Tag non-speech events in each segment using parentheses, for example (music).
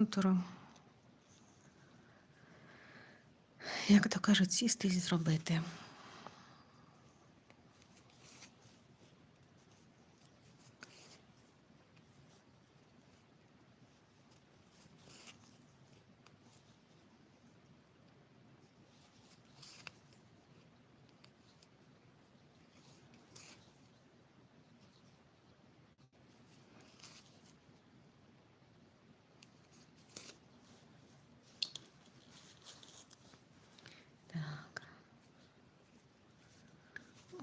контуру. Як то кажуть, сісти і зробити.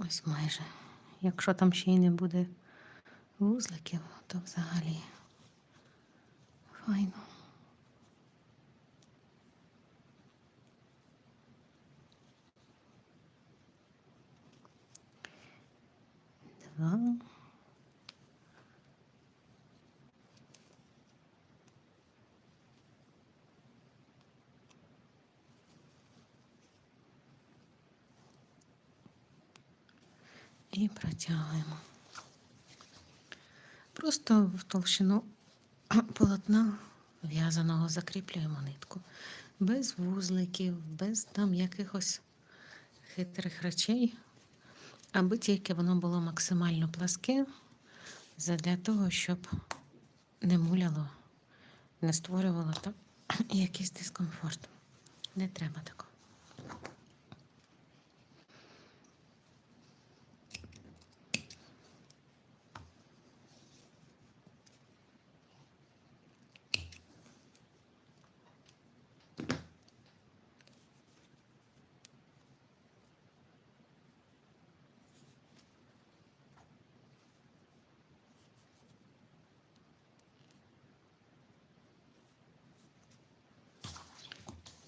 Ось майже. Якщо там ще й не буде вузликів, то взагалі файно. Два. І протягуємо. Просто в толщину полотна в'язаного закріплюємо нитку. Без вузликів, без там якихось хитрих речей, аби тільки воно було максимально пласке, для того, щоб не муляло, не створювало там (clears throat) якийсь дискомфорт. Не треба такого.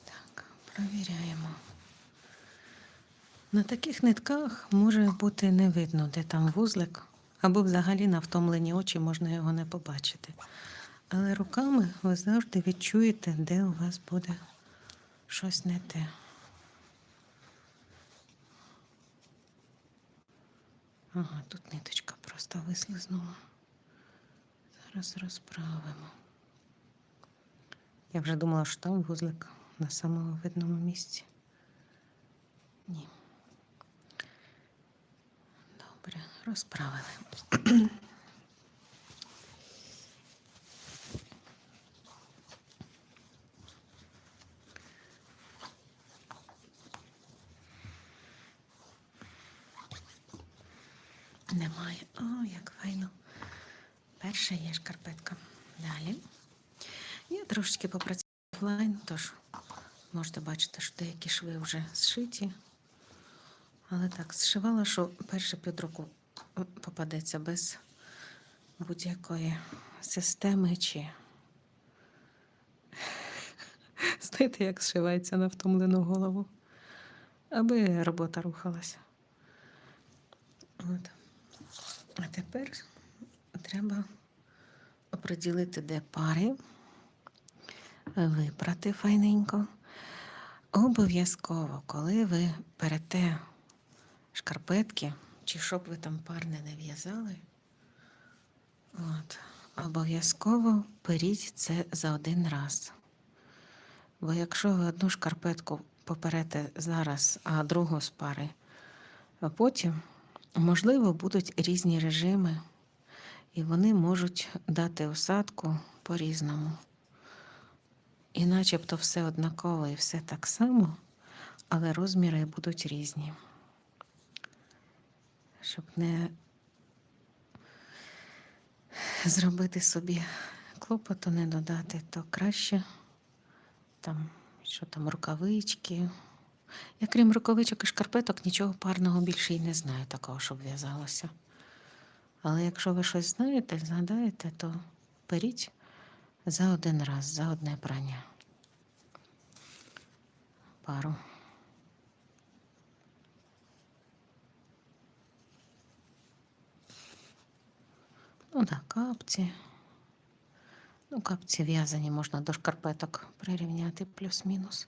Так, провіряємо. На таких нитках може бути не видно, де там вузлик, або взагалі на втомлені очі можна його не побачити. Але руками ви завжди відчуєте, де у вас буде щось не те. Ага, тут ниточка просто вислизнула. Зараз розправимо. Я вже думала, що там вузлик на самому видному місці. Ні. Добре, розправили. Немає. О, як файно. Перша є шкарпетка. Далі. Я трошечки попрацювала офлайн, тож можете бачити, що деякі шви вже зшиті. Але так, зшивала, що перше під попадеться без будь-якої системи чи. (laughs) Знаєте, як зшивається на втомлену голову, аби робота рухалася. От. А тепер треба оприділити, де пари, випрати файненько. Обов'язково, коли ви берете шкарпетки, чи щоб ви там парне не в'язали, от, обов'язково періть це за один раз. Бо якщо ви одну шкарпетку поперете зараз, а другу з пари, а потім, можливо, будуть різні режими, і вони можуть дати осадку по-різному. І начебто все однаково і все так само, але розміри будуть різні. Щоб не зробити собі клопоту, не додати, то краще там, що там, рукавички. Я крім рукавичок і шкарпеток, нічого парного більше і не знаю такого, щоб в'язалося. Але якщо ви щось знаєте, згадаєте, то беріть за один раз, за одне прання. Пару. Ну так, капці. Ну, капці в'язані можна до шкарпеток прирівняти плюс-мінус.